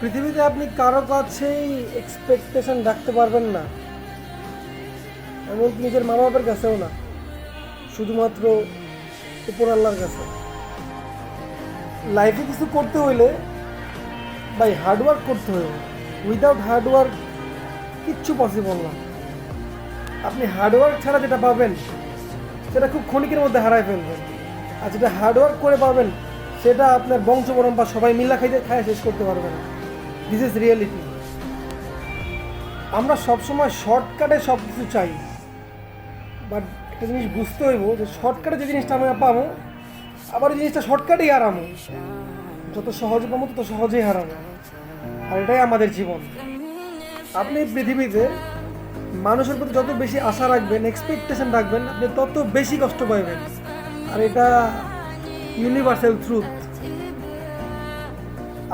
পৃথিবীতে আপনি কারও কাছেই এক্সপেকটেশন রাখতে পারবেন না। এমনকি নিজের মা বাবার কাছেও না। শুধুমাত্র উপর আল্লাহর কাছে। লাইফে কিছু করতে হইলে ভাই হার্ডওয়ার্ক করতে হবে। উইদাউট হার্ডওয়ার্ক কিচ্ছু পসিবল না। আপনি হার্ডওয়ার্ক ছাড়া যেটা পাবেন, সেটা খুব ক্ষণিকের মধ্যে হারায় ফেলবেন। আর যেটা হার্ডওয়ার্ক করে পাবেন, সেটা আপনার বংশ পরম্পরা সবাই মিল্লা খাইতে খায় শেষ করতে পারবে না। দিস ইজ রিয়েলিটি আমরা সবসময় শর্টকাটে সব কিছু চাই। বাট একটা জিনিস বুঝতে হইব যে শর্টকাটে যে জিনিসটা আমরা পাবো, আবার ওই জিনিসটা শর্টকাটেই হারামো। যত সহজে পাবো, তত সহজেই হারাবো। আর এটাই আমাদের জীবন। আপনি পৃথিবীতে মানুষের প্রতি যত বেশি আশা রাখবেন এক্সপেকটেশন রাখবেন, আপনি তত বেশি কষ্ট পাবেন আর এটা ইউনিভার্সাল ট্রুথ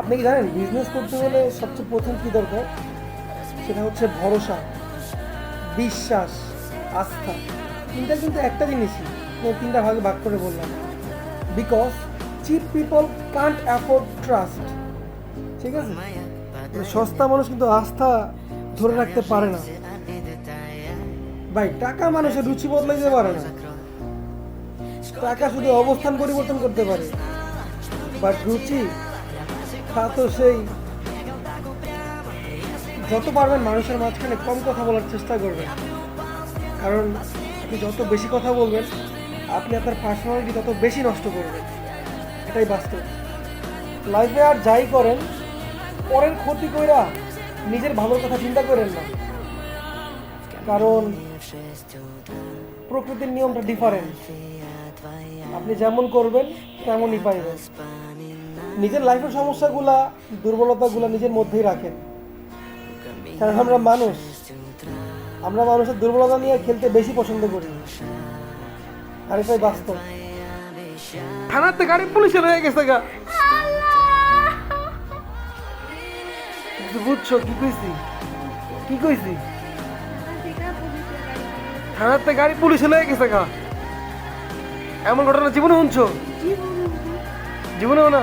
আপনি কি জানেন বিজনেস করতে হলে সবচেয়ে প্রথম কী দরকার? সেটা হচ্ছে ভরসা, বিশ্বাস, আস্থা। তিনটা কিন্তু একটা জিনিসই তিনটা ভাগে ভাগ করে বললাম। Because cheap people can't afford trust ঠিক আছে? মানে সস্তা মানুষ কিন্তু আস্থা ধরে রাখতে পারে না। ভাই, টাকা মানুষের রুচি বদলে দিতে পারে না। টাকা শুধু অবস্থান পরিবর্তন করতে পারে। বাট রুচি তা তো সেই যত পারবেন মানুষের মাঝখানে কম কথা বলার চেষ্টা করবেন। কারণ আপনি যত বেশি কথা বলবেন, আপনি আপনার পার্সোনালিটি তত বেশি নষ্ট করবেন। এটাই বাস্তব। লাইফে আর যাই করেন, পরের ক্ষতি কইরা নিজের ভালোর কথা চিন্তা করেন না। কারণ প্রকৃতির নিয়মটা ডিফারেন্ট আপনি যেমন করবেন, তেমনই পাইবেন। নিজের লাইফের সমস্যাগুলা দুর্বলতাগুলা নিজের মধ্যেই রাখেন। কারণ আমরা মানুষ। আমরা মানুষের দুর্বলতা নিয়ে খেলতে বেশি পছন্দ করি। আর এটাই বাস্তব। থানাতে গাড়ি পুলিশের হয়ে গেছে গা। বুঝছ কি কইছি? কি কইছি? থানাতে গাড়ি পুলিশ হয়ে গেছে গা। এমন ঘটনা জীবনে শুনছো। জীবনেও না?